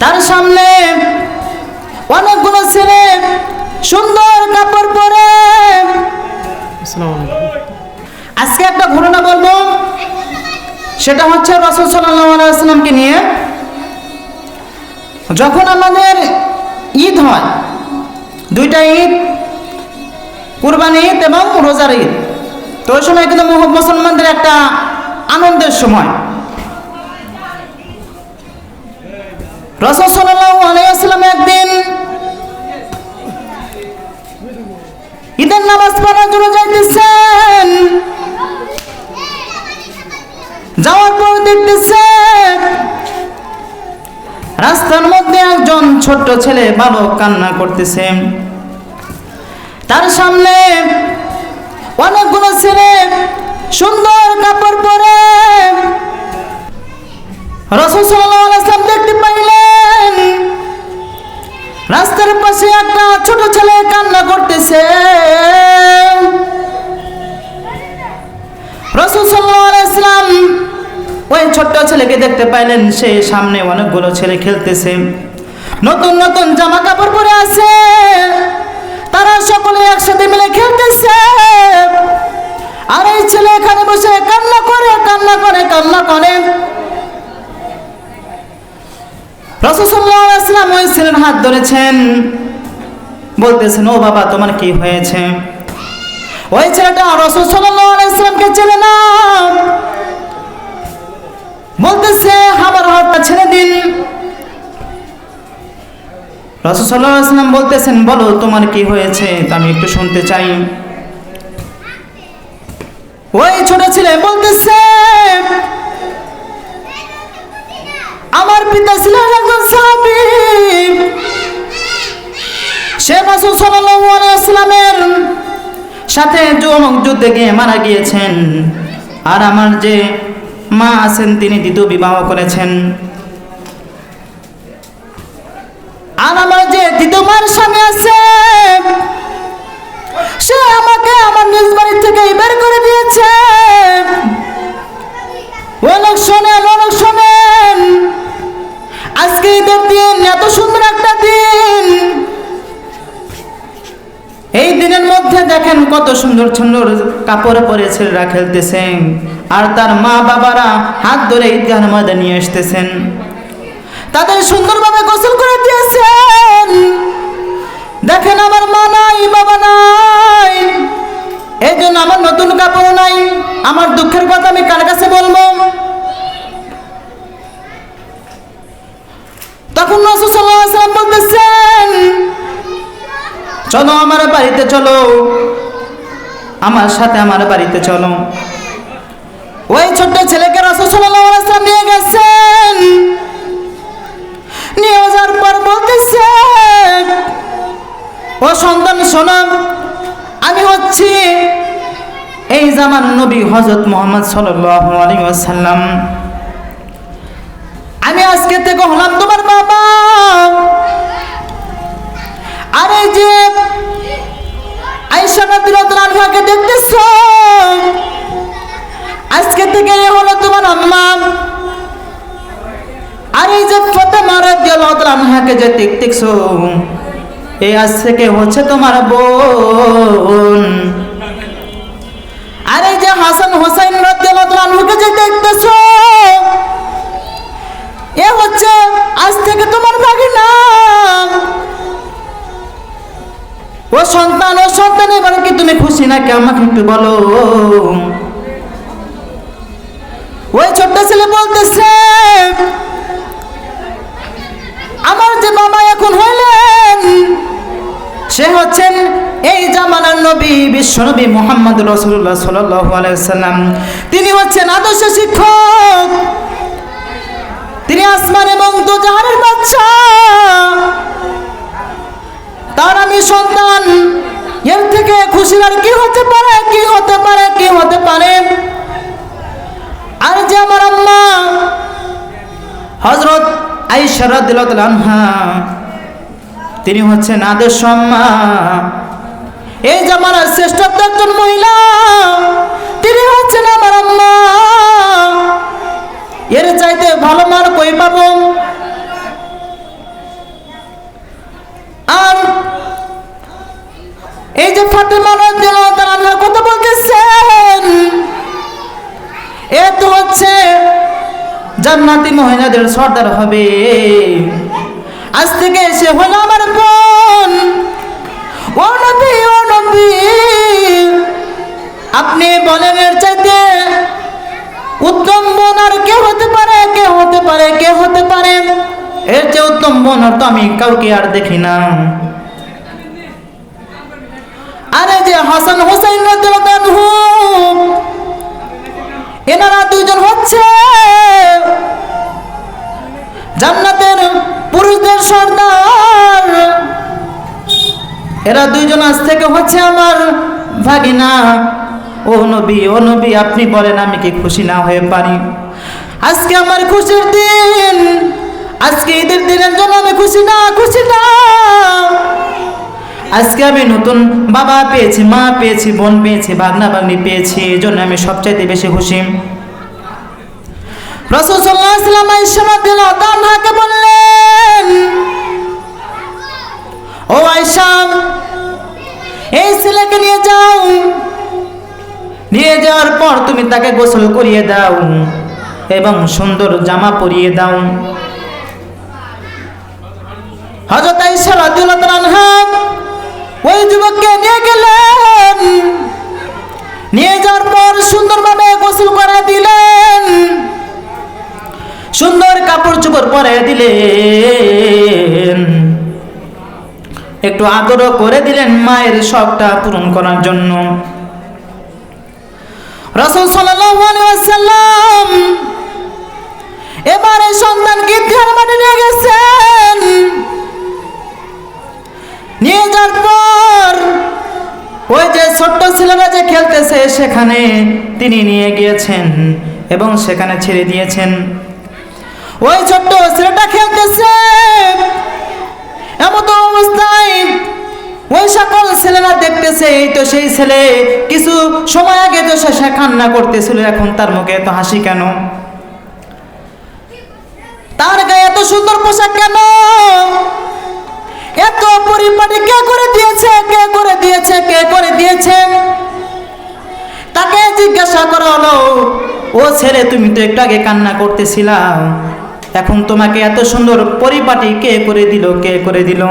তার সামনে অনেকগুলো ছেলে সুন্দর কাপড় পরে। আজকে একটা ঘটনা বলব। সেটা হচ্ছে রসুল সাল্লামকে নিয়ে। যখন আমাদের ঈদ হয় দুইটা ঈদ কুরবানি ঈদ এবং রোজার ঈদ। তো ওই সময় কিন্তু মুসলমানদের একটা আনন্দের সময়। একদিন ঈদের নামাজ পড়ার জন্য যাইতেছেন। পর রাস্তার মধ্যে একজন ছোট্ট ছেলে বালক কান্না করতেছে। তার সামনে অনেকগুলো ছেলে সুন্দর কাপড় পরে রসুল দেখতে পাইলেন রাস্তার পাশে একটা ছোট ছেলে কান্না করতেছে। রসুল ওই ছোট্ট ছেলেকে দেখতে পাইলেন, সে সামনে অনেকগুলো ছেলে খেলতেছে। নতুন নতুন জামা কাপড় পরে আছে। তারা সকলে একসাথে মিলে খেলতেছে। আর এই ছেলে এখানে বসে কান্না করে কান্না করে কান্না করে। রসুল্লাহাম ওই ছেলের হাত ধরেছেন। বলতেছেন, ও বাবা, তোমার কি হয়েছে? ওই ছেলেটা রসুল সাল্লামকে চেনে না বলতেছে, আমার হাতটা ছেড়ে দিন। রসুল সাল্লাম বলতেছেন, বলো, তোমার কি হয়েছে? তা আমি একটু শুনতে চাই। ওই ছোট ছেলে বলতেছে আমার পিতা ছিলেন একজন সাহাবি। সে রাসূল সাল্লাল্লাহু আলাইহি ওয়াসাল্লামের সাথে যমক যুদ্ধে গিয়ে মারা গিয়েছেন। আর আমার যে মা আছেন, তিনি দ্বিতীয় বিবাহ করেছেন। দেখেন কত সুন্দর সুন্দর কাপড় পরে ছেলেরা খেলতেছেন। আর তার মা বাবারা হাত ধরে ঈদগাহ ময়দানে নিয়ে আসতেছেন। তাদের সুন্দরভাবে গোসল করে দিয়েছেন। দেখেন আমার মা নাই, বাবা নাই। এই জন্য আমার নতুন কাপড় নাই। আমার দুঃখের কথা আমি কার কাছে বলব? তখন রসুসাল্লাম বলতেছেন, চলো আমার বাড়িতে চলো। আমার সাথে আমার বাড়িতে চলো। ওই ছোট্ট ছেলেকে নিয়ে গেছেন। নিয়ে যাওয়ার পর বলতেছে, ও সন্তান শোনাম আমি হচ্ছি এই জামান নবী হজরত মোহাম্মদ ওয়াসাল্লাম। আমি আজকে থেকে হলাম আনহাকে দেখতেছ? আজকে থেকে এ হলো তোমার আম্মা আর এই যে ফাতেমা রাদিয়াল্লাহু আনহাকে যে দেখতেছো এই আজ থেকে হচ্ছে তোমার বোন। আর এই যে হাসান হোসেন রাদিয়াল্লাহু আনহুকে যে দেখতেছো, এ হচ্ছে আজ থেকে তোমার ভাগিনা। ও সন্তান ও সন্তান, এবার কি তুমি খুশি নাকি? আমাকে একটু বলো। ওই ছোট্ট ছেলে বলতেছে, আমার যে বাবা এখন হইলেন, সে হচ্ছেন এই জামানার নবী, বিশ্ব নবী মোহাম্মদ রসুল্লাহ সাল্লাম তিনি হচ্ছেন আদর্শ শিক্ষক। তিনি আসমান এবং দুজাহানের বাচ্চা তিনি হচ্ছে নাদের সম্মা এই শ্রেষ্ঠত্ব একজন মহিলা, তিনি হচ্ছেন আমার আম্মা। এর চাইতে ভালো মার কই পাবো? আর এই যে ফাতেমা রাদিয়াল্লাহু জান্নাতি মহিলাদের সর্দার হবে। আজ থেকে সে হলো আমার বোন। ও নবী ও নবী। আপনি বলেন এর চাইতে উত্তম বোন আর কে হতে পারে কে হতে পারে কে হতে পারে। এর চেয়ে উত্তম বোন তো আমি কাউকে আর দেখি না। আরে যে হাসান হোসেন এনারা দুজন হচ্ছে জান্নাতের পুরুষদের সর্দার। এরা দুইজন আজ থেকে হচ্ছে আমার ভাগিনা। ও নবী ও নবী, আপনি বলেন আমি কি খুশি না হয়ে পারি? আজকে আমার খুশির দিন। আজকে ঈদের দিনের জন্য আমি খুশি না খুশি না। আজকে আমি নতুন বাবা পেয়েছি, মা পেয়েছি, বোন পেয়েছি ভাগনা ভাগ্নি পেয়েছি, এই জন্য আমি সবচাইতে বেশি খুশি। রসুল সাল্লাহ আইসাকে বললেন, ও এই নিয়ে যাও। যাওয়ার পর তুমি তাকে গোসল করিয়ে দাও এবং সুন্দর জামা পরিয়ে দাও। দিলেন। একটু আদরও করে দিলেন মায়ের শখটা পূরণ করার জন্য। রসুল সাল্লাম এবারে সন্তানকে ধ্যান মাঠে নিয়ে গেছেন। নিয়ে যাওয়ার পর ওই যে ছোট্ট ছেলেরা যে খেলতেছে, সেখানে তিনি নিয়ে গিয়েছেন এবং সেখানে ছেড়ে দিয়েছেন। ওই ছোট্ট ছেলেটা খেলতেছে। এমন অবস্থায় ওই সকল ছেলেরা দেখতেছে, এই তো সেই ছেলে কিছু সময় আগে তো সে কান্না করতেছিল, এখন তার মুখে এত হাসি কেন? তার গায়ে এত সুন্দর পোশাক কেন? এত পরিপাটি কে করে দিয়েছে, কে করে দিয়েছে, কে করে দিয়েছে? তাকে জিজ্ঞাসা করা হলো, ও ছেলে, তুমি তো একটু আগে কান্না করতেছিলা এখন তোমাকে এত সুন্দর পরিপাটি কে করে দিল, কে করে দিল?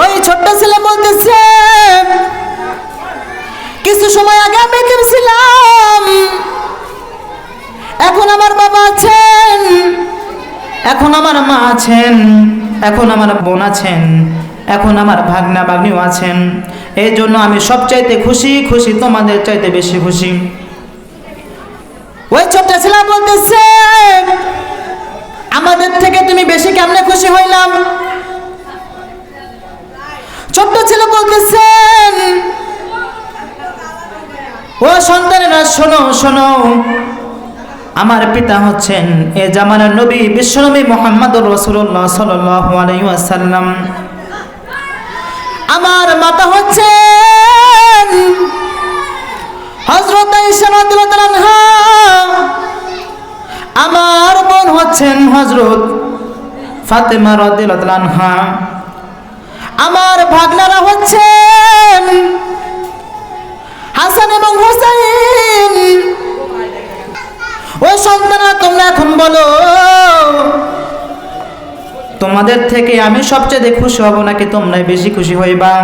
ওই ছোট্ট ছেলে বলতেছে, কিছু সময় আগে আমি ছিলাম। এখন আমার বাবা আছেন, এখন আমার মা আছেন, এখন আমার বোন আছেন, এখন আমার ভাগনা ভাগ্নিও আছেন। এই জন্য আমি সবচাইতে খুশি খুশি, তোমাদের চাইতে বেশি খুশি। বেশি কেমনে খুশি হইলাম? ছোট্ট ছেলে বলতেছেন, ও সন্তানেরা, শোনো শোনো। আমার পিতা হচ্ছেন এ জামানার নবী, বিশ্বনবী মোহাম্মদ রসুল্লাহ সাল্লাম আমার মাতা হচ্ছেন হজরত আমার বোন হচ্ছেন হজরত ফাতেমা রদিল্লাহা আমার ভাগনারা হচ্ছেন হাসান এবং হোসাইন। ও সন্তানরা, তোমরা এখন বলো, তোমাদের থেকে আমি সবচেয়ে খুশি হব নাকি তোমরাই বেশি খুশি হইবা?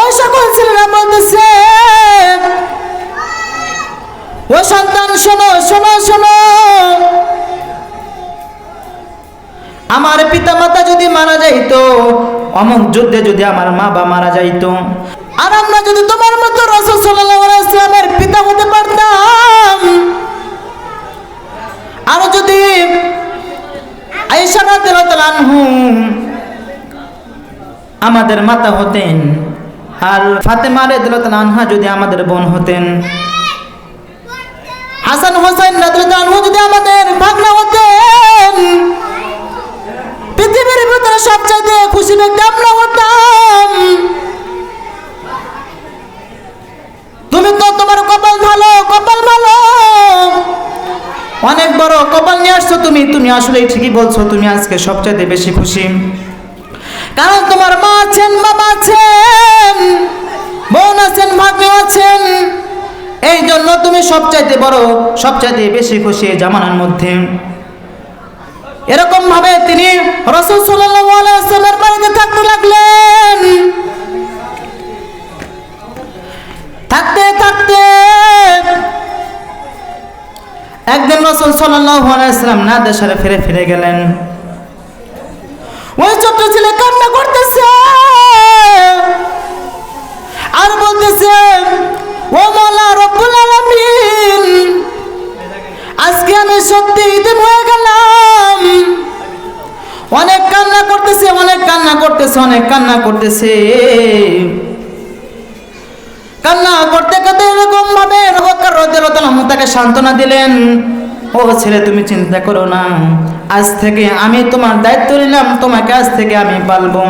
ওই সকল ছেলেরা বলতেছে। ও সন্তান, শোনো শোনো শোনো। আমার পিতা মাতা যদি মারা যাইতো অমুক যুদ্ধে যদি আমার মা বা মারা যাইতো, আর আমরা যদি তোমার মতো রসুল ইসলামের পিতা হতে পারতাম। আর যদি আমাদের মাতা হতেন, আর ফাতেমা রাদিয়াল্লাহু আনহা যদি আমাদের বোন হতেন সবচাইতে খুশি ব্যক্তি আমরা হতাম। তুমি তো তোমার কপাল ভালো কপাল ভালো। অনেক বড় কপাল নিয়ে আসছো তুমি তুমি আসলে ঠিকই বলছো, তুমি আজকে সবচাইতে বেশি খুশি। কারণ তোমার মা আছেন, বাবা আছেন, বোন আছেন ভাগ্য আছেন। এই জন্য তুমি সবচাইতে বড়, সবচাইতে বেশি খুশি জামানার মধ্যে। এরকম ভাবে তিনি রসুল সাল্লামের বাড়িতে থাকতে লাগলেন। থাকতে থাকতে একদিন রসুল সাল্লাম না দেশে ফিরে ফিরে গেলেন। ওই ছোট্ট ছেলে কান্না করতেছে আর বলতেছে, ও মালা রব্বুল আজকে আমি সত্যি গেলাম অনেক কান্না করতেছে, অনেক কান্না করতেছে, অনেক কান্না করতেছে। কান্না করতে করতে এরকম ভাবে তাকে সান্ত্বনা দিলেন, ও ছেলে, তুমি চিন্তা করো না, আজ থেকে আমি তোমার দায়িত্ব নিলাম, তোমাকে আজ থেকে আমি পালবো।